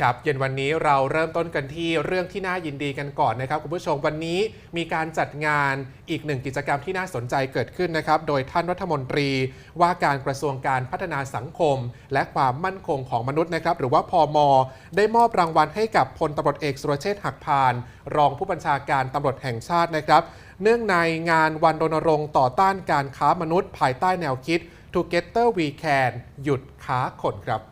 ครับเย็นวันนี้เราเริ่มต้นกันที่เรื่องที่น่ายินดีกันก่อนนะครับคุณผู้ชมวันนี้มีการจัดงานอีกหนึ่งกิจกรรมที่น่าสนใจเกิดขึ้นนะครับ โดยท่านรัฐมนตรีว่าการกระทรวงการพัฒนาสังคม และความมั่นคงของมนุษย์นะครับ หรือว่าพอมได้มอบรางวัลให้กับพลตำรวจเอกสุรเชษฐ์หักพาน รองผู้บัญชาการตำรวจแห่งชาตินะครับ เนื่องในงานวันรณรงค์ต่อต้านการค้ามนุษย์ ภายใต้แนวคิด Together We Can หยุดค้าคนครับ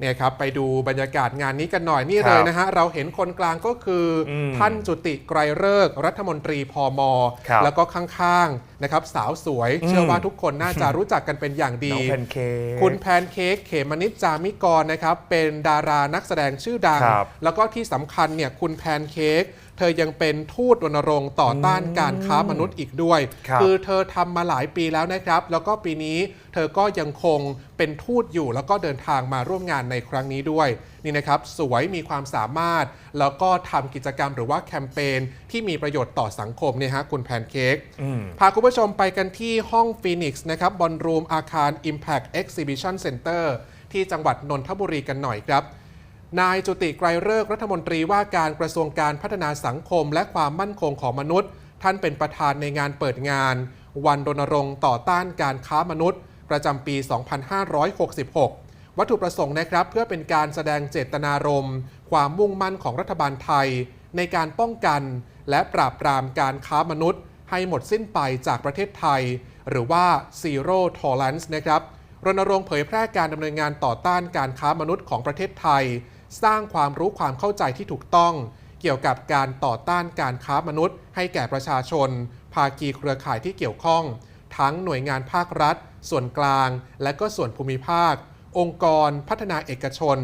เนี่ยครับไปดูบรรยากาศงานนี้กันหน่อยนี่ครับเลยนะฮะเราเห็นคนกลางก็คืออมท่านจุติไกรเลิกษ์รัฐมนตรีพอมครับแล้วก็ข้างๆนะครับสาวสวยอืมเชื่อว่าทุกคนน่าจะรู้จักกันเป็นอย่างดีน้องแพนเค้กคุณแพนเค้กเขมนิจจามิกรนะครับเป็นดารานักแสดงชื่อดังครับแล้วก็ที่สำคัญเนี่ยคุณแพนเค้ก เธอยังเป็นทูตรณรงค์ต่อต้านการค้ามนุษย์อีกด้วยครับอเธอทำมาหลายปีแล้วนะครับ แล้วก็ปีนี้เธอก็ยังคงเป็นทูตอยู่ แล้วก็เดินทางมาร่วมงานในครั้งนี้ด้วยนี่นะครับ สวยมีความสามารถ แล้วก็ทำกิจกรรมหรือว่าแคมเปญที่มีประโยชน์ต่อสังคมเนี่ยฮะคุณแพนเค้กอืมพาคุณผู้ชมไปกันที่ห้องฟีนิกซ์นะครับบอลรูมอาคาร Impact Exhibition Center ที่จังหวัดนนทบุรีกันหน่อยครับ นายจุติไกรเลิกรัฐมนตรีว่าการกระทรวงการพัฒนาสังคมและความมั่นคงของมนุษย์ ท่านเป็นประธานในงานเปิดงาน วันรณรงค์ต่อต้านการค้ามนุษย์ ประจำปี 2566 วัตถุประสงค์นะครับเพื่อเป็นการแสดงเจตนารมณ์ ความมุ่งมั่นของรัฐบาลไทย ในการป้องกัน และปราบปรามการค้ามนุษย์ ให้หมดสิ้นไปจากประเทศไทย หรือว่า zero tolerance นะครับรณรงค์เผยแพร่การดำเนินงานต่อต้านการค้ามนุษย์ของประเทศไทย สร้างความรู้ความเข้าใจที่ถูกต้อง เกี่ยวกับการต่อต้านการค้ามนุษย์ ให้แก่ประชาชน ภาคีเครือข่ายที่เกี่ยวข้อง ทั้งหน่วยงานภาครัฐ ส่วนกลาง และก็ส่วนภูมิภาค องค์กร พัฒนาเอกชน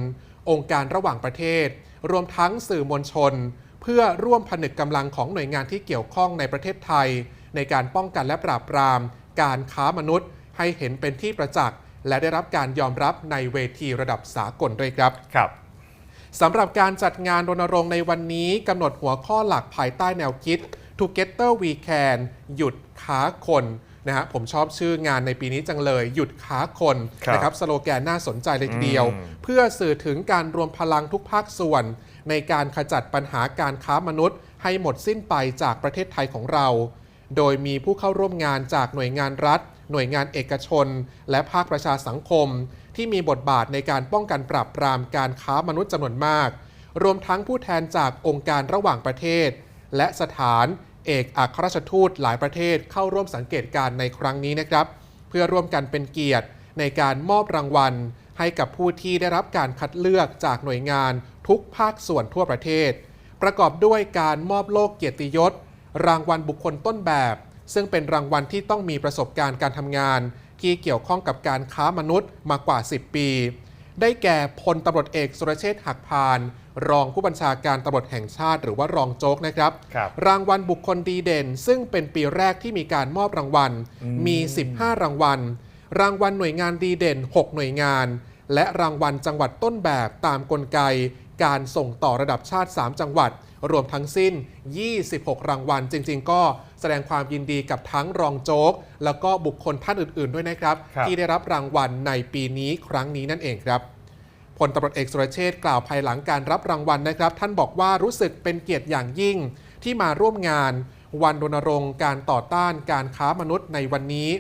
องค์การระหว่างประเทศ รวมทั้งสื่อมวลชน เพื่อร่วมผนึกกำลังของหน่วยงานที่เกี่ยวข้องในประเทศไทย ในการป้องกันและปราบปราม การค้ามนุษย์ ให้เห็นเป็นที่ประจักษ์และได้รับการยอมรับในเวทีระดับสากลด้วยครับ ครับ สำหรับการจัดงานรณรงค์ในวันนี้กำหนดหัวข้อหลักภายใต้แนวคิด Together We Can หยุดค้าคนนะฮะผมชอบชื่องานในปีนี้จังเลย หยุดค้าคนครับนะครับสโลแกนน่าสนใจเลยทีเดียวอืมเพื่อสื่อถึงการรวมพลังทุกภาคส่วน ในการขจัดปัญหาการค้ามนุษย์ ให้หมดสิ้นไปจากประเทศไทยของเรา โดยมีผู้เข้าร่วมงานจากหน่วยงานรัฐ หน่วยงานเอกชน และภาคประชาสังคม ที่มีบทบาทในการป้องกันปราบปรามการค้ามนุษย์จำนวนมาก รวมทั้งผู้แทนจากองค์การระหว่างประเทศ และสถานเอกอัครราชทูตหลายประเทศเข้าร่วมสังเกตการณ์ในครั้งนี้นะครับ เพื่อร่วมกันเป็นเกียรติในการมอบรางวัล ให้กับผู้ที่ได้รับการคัดเลือกจากหน่วยงานทุกภาคส่วนทั่วประเทศ ประกอบด้วยการมอบโล่เกียรติยศ รางวัลบุคคลต้นแบบ ซึ่งเป็นรางวัลที่ต้องมีประสบการณ์การทำงาน ที่เกี่ยวข้องกับการค้ามนุษย์มากว่า 10 ปี ได้แก่พลตำรวจเอกสุรเชษฐ์หักพาน รองผู้บัญชาการตำรวจแห่งชาติ หรือว่ารองโจ๊กนะครับครับรางวัลบุคคลดีเด่น ซึ่งเป็นปีแรกที่มีการมอบรางวัลมี 15 รางวัล รางวัลหน่วยงานดีเด่น 6 หน่วยงาน และรางวัลจังหวัดต้นแบบตามกลไก การส่งต่อระดับชาติ 3 จังหวัด รวมทั้งสิ้น 26 รางวัล จริง ๆ ก็แสดงความยินดีกับทั้งรองโจ๊ก แล้วก็บุคคลท่านอื่น ๆ ด้วยนะครับครับที่ได้รับรางวัลในปีนี้ครั้งนี้นั่นเองครับพลตำรวจเอกสุรเชษฐ์กล่าวภายหลังการรับรางวัลนะครับ ท่านบอกว่ารู้สึกเป็นเกียรติอย่างยิ่งที่มาร่วมงาน วันรณรงค์การต่อต้านการค้ามนุษย์ในวันนี้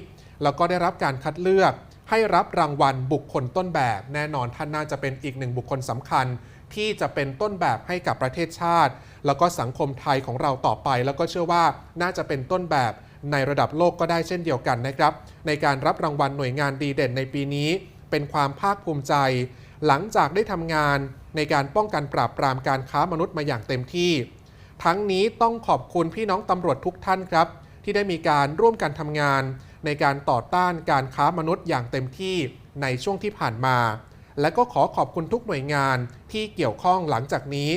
แล้วก็ได้รับการคัดเลือกให้รับรางวัลบุคคลต้นแบบ แน่นอนท่านน่าจะเป็นอีกหนึ่งบุคคลสำคัญ ที่จะเป็นต้นแบบให้กับประเทศชาติ แล้วก็สังคมไทยของเราต่อไป แล้วก็เชื่อว่าน่าจะเป็นต้นแบบในระดับโลกก็ได้เช่นเดียวกันนะครับ ในการรับรางวัลหน่วยงานดีเด่นในปีนี้ เป็นความภาคภูมิใจ หลังจากได้ทำงานในการป้องกันปราบปรามการค้ามนุษย์มาอย่างเต็มที่ ทั้งนี้ต้องขอบคุณพี่น้องตำรวจทุกท่านครับ ที่ได้มีการร่วมกันทำงาน ในการต่อต้านการค้ามนุษย์อย่างเต็มที่ในช่วงที่ผ่านมา และก็ขอขอบคุณทุกหน่วยงานที่เกี่ยวข้องหลังจากนี้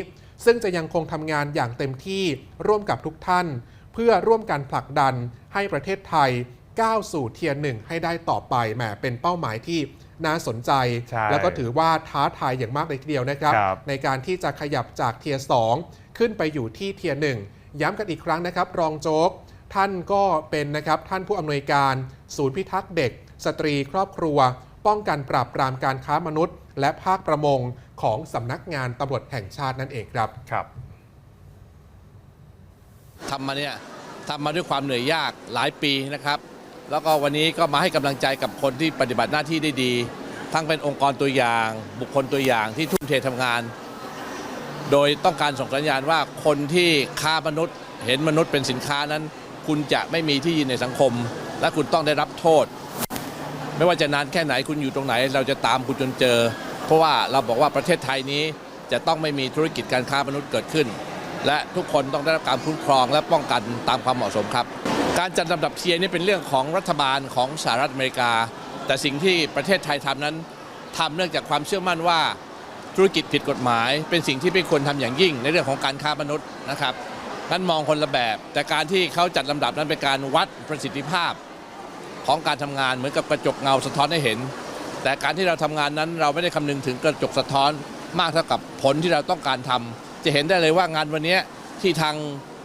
ซึ่งจะยังคงทำงานอย่างเต็มที่ร่วมกับทุกท่าน เพื่อร่วมกันผลักดันให้ประเทศไทยก้าวสู่เทียร์หนึ่งให้ได้ต่อไปแหมเป็นเป้าหมายที่น่าสนใจ ใช่แล้วก็ถือว่าท้าทายอย่างมากเลยทีเดียวนะครับ ครับ ในการที่จะขยับจากเทียร์2ขึ้นไปอยู่ที่เทียร์หนึ่งย้ำกันอีกครั้งนะครับ รองโจ๊ก ท่านก็เป็นนะครับท่านผู้อำนวยการ ศูนย์พิทักษ์เด็ก สตรีครอบครัว ป้องกันปราบปรามการค้ามนุษย์ และภาคประมงของสำนักงานตำรวจแห่งชาตินั่นเองครับครับทำมาเนี่ยทำมาด้วยความเหนื่อยยากหลายปีนะครับ แล้วก็วันนี้ก็มาให้กำลังใจกับคนที่ปฏิบัติหน้าที่ได้ดี ทั้งเป็นองค์กรตัวอย่าง บุคคลตัวอย่างที่ทุ่มเททำงาน โดยต้องการส่งสัญญาณว่าคนที่ค้ามนุษย์ เห็นมนุษย์เป็นสินค้านั้น คุณจะไม่มีที่ยืนในสังคม และคุณต้องได้รับโทษ ไม่ว่าจะนานแค่ไหนคุณอยู่ตรงไหน เราจะตามคุณจนเจอ เพราะว่าเราบอกว่าประเทศไทยนี้จะต้องไม่มีธุรกิจการค้ามนุษย์เกิดขึ้น และทุกคนต้องได้รับการคุ้มครองและป้องกันตามความเหมาะสมครับ การจัดลำดับเทียร์นี่เป็นเรื่องของรัฐบาลของสหรัฐอเมริกา แต่สิ่งที่ประเทศไทยทำนั้นทำเนื่องจากความเชื่อมั่นว่าธุรกิจผิดกฎหมาย เป็นสิ่งที่ไม่ควรทำอย่างยิ่งในเรื่องของการค้ามนุษย์นะครับนั้นมองคนละแบบ แต่การที่เขาจัดลำดับนั้นเป็นการวัดประสิทธิภาพ ของการทำงานเหมือนกับกระจกเงาสะท้อนให้เห็น แต่การที่เราทำงานนั้นเราไม่ได้คำนึงถึงกระจกสะท้อน มากเท่ากับผลที่เราต้องการทำจะเห็นได้เลยว่างานวันนี้ที่ทาง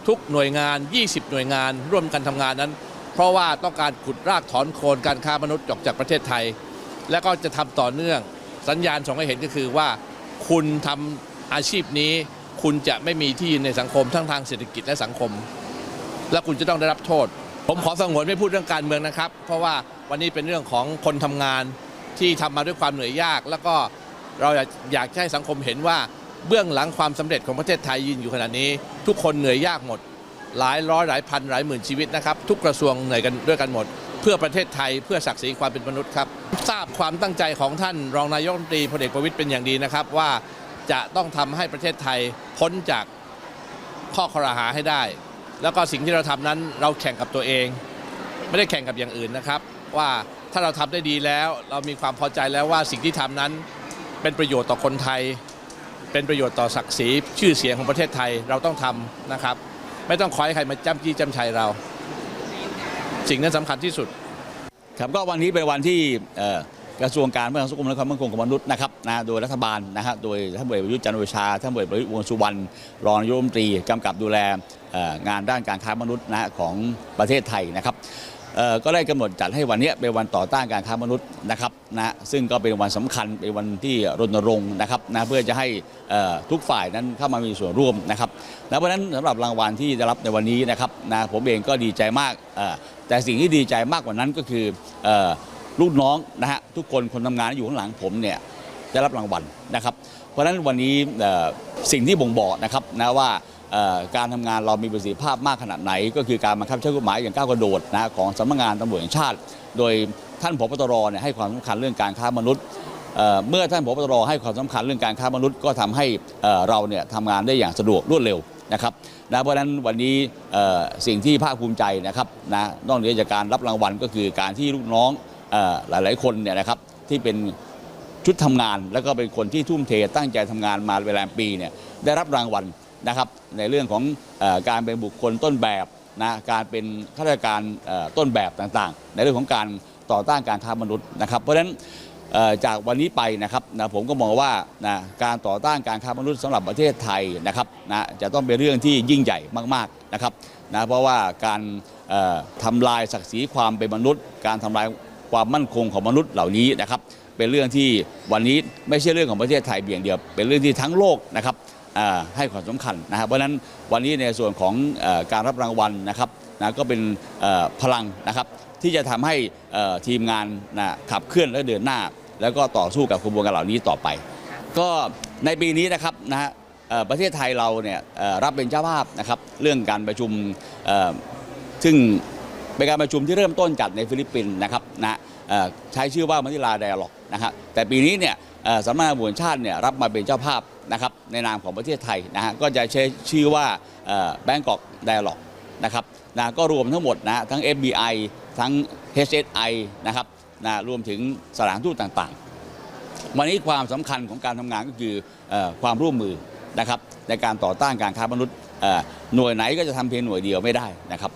ทุกหน่วยงาน 20 หน่วยงาน ร่วมกันทำงานนั้น เพราะว่าต้องการขุดรากถอนโคนการค้ามนุษย์ออกจากประเทศไทย และก็จะทำต่อเนื่องสัญญาณส่งให้เห็นก็คือว่า คุณทำอาชีพนี้ คุณจะไม่มีที่ยืนในสังคมทั้งทางเศรษฐกิจและสังคม และคุณจะต้องได้รับโทษ ผมขอสงวนไม่พูดเรื่องการเมืองนะครับ เพราะว่าวันนี้เป็นเรื่องของคนทำงานที่ทำมาด้วยความเหนื่อยยาก แล้วก็เราอยากอยากให้สังคมเห็นว่าเบื้องหลังความสำเร็จของประเทศไทยยืนอยู่ขณะนี้ ทุกคนเหนื่อยยากหมด หลายร้อยหลายพันหลายหมื่นชีวิตนะครับ ทุกกระทรวงเหนื่อยกันด้วยกันหมด เพื่อประเทศไทยเพื่อศักดิ์ศรีความเป็นมนุษย์ครับทราบความตั้งใจของท่านรองนายกรัฐมนตรีพลเอกประวิตยเป็นอย่างดีนะครับว่าจะต้องทำให้ประเทศไทยพ้นจากข้อครหาให้ได้ แล้วก็สิ่งที่เราทำนั้นเราแข่งกับตัวเอง ไม่ได้แข่งกับอย่างอื่นนะครับ ว่าถ้าเราทำได้ดีแล้ว เรามีความพอใจแล้วว่าสิ่งที่ทำนั้น เป็นประโยชน์ต่อคนไทย เป็นประโยชน์ต่อศักดิ์ศรีชื่อเสียงของประเทศไทยเราต้องทำนะครับ ไม่ต้องคอยใครมาจ้ำจี้จ้ำชัยเรา สิ่งนั้นสำคัญที่สุดครับก็วันนี้เป็นวันที่ กระทรวงการพัฒนาสังคมและความมั่นคงของมนุษย์นะครับนะโดยรัฐบาลนะครับโดยท่านพลเอกประยุทธ์จันทร์โอชาท่านพลเอกประวิตรวงสุวรรณรองนายกรัฐมนตรีกำกับดูแลงานด้านการค้ามนุษย์นะของประเทศไทยนะครับก็ได้กำหนดจัดให้วันนี้เป็นวันต่อต้านการค้ามนุษย์นะครับนะซึ่งก็เป็นวันสำคัญเป็นวันที่รณรงค์นะครับนะเพื่อจะให้ทุกฝ่ายนั้นเข้ามามีส่วนร่วมนะครับและเพราะฉะนั้นสำหรับรางวัลที่ได้รับในวันนี้นะครับนะผมเองก็ดีใจมากแต่สิ่งที่ดีใจมากกว่านั้นก็คือ ลูกน้องนะฮะทุกคนคนทำงานอยู่ข้างหลังผมเนี่ยได้รับรางวัลนะครับ เพราะฉะนั้นวันนี้สิ่งที่บ่งบอกนะครับนะว่าการทำงานเรามีประสิทธิภาพมากขนาดไหน ก็คือการบังคับใช้กฎหมายอย่างก้าวกระโดดนะของสำนักงานตำรวจแห่งชาติ โดยท่านผบตรเนี่ยให้ความสำคัญเรื่องการค้ามนุษย์เเมื่อท่านผบตรให้ความสำคัญเรื่องการค้ามนุษย์ก็ทำให้เราเนี่ยทำงานได้อย่างสะดวกรวดเร็วนะครับนะเพราะฉะนั้นวันนี้สิ่งที่ภาคภูมิใจนะครับนะนอกเหนือจากการรับรางวัลก็คือการที่ลูกน้อง หลายๆคนเนี่ยนะครับที่เป็นชุดทำงาน แล้วก็เป็นคนที่ทุ่มเทตั้งใจทำงานมาเวลาปีเนี่ยได้รับรางวัลนะครับในเรื่องของอการเป็นบุคคลต้นแบบนะการเป็นข้าราชการต้นแบบต่างๆ ในเรื่องของการต่อต้านการค้ามนุษย์นะครับเพราะฉะนั้นจากวันนี้ไปนะครับนะผมก็มองว่านะการต่อต้านการค้ามนุษย์สำหรับประเทศไทยนะครับนะจะต้องเป็นเรื่องที่ยิ่งใหญ่มากๆนะครับนะเพราะว่าการเอ่อทำลายศักดิ์ศรีความเป็นมนุษย์ การทำลาย ความมั่นคงของมนุษย์เหล่านี้นะครับเป็นเรื่องที่วันนี้ไม่ใช่เรื่องของประเทศไทยเพียงเดียว เป็นเรื่องที่ทั้งโลกนะครับให้ความสำคัญนะครับเพราะฉะนั้นวันนี้ในส่วนของอการรับรางวัลนะครับนะก็เป็นพลังนะครับที่จะทำให้ทีมงานนะขับเคลื่อนและเดินหน้า แล้วก็ต่อสู้กับขบวนการเหล่านี้ต่อไป ก็ในปีนี้นะครับนะฮะประเทศไทยเราเนี่ยรับเป็นเจ้าภาพนะครับเรื่องการประชุมซึ่ง เป็นการประชุมที่เริ่มต้นจัดในฟิลิปปินส์นะครับนะใช้ชื่อว่ามะนิลาไดอะล็อกนะครับแต่ปีนี้เนี่ยสำนักงานตำรวจแห่งชาติเนี่ยรับมาเป็นเจ้าภาพนะครับในนามของประเทศไทยนะฮะก็จะใช้ชื่อว่าแบงกอกไดอะล็อกนะครับนะก็รวมทั้งหมดนะทั้ง FBI ทั้ง HSI นะครับนะรวมถึงสถานทูตต่างๆ วันนี้ความสำคัญของการทำงานก็คืออความร่วมมือนะครับในการต่อต้านการค้ามนุษย์หน่วยไหนก็จะทำเพียงหน่วยเดียวไม่ได้นะครับ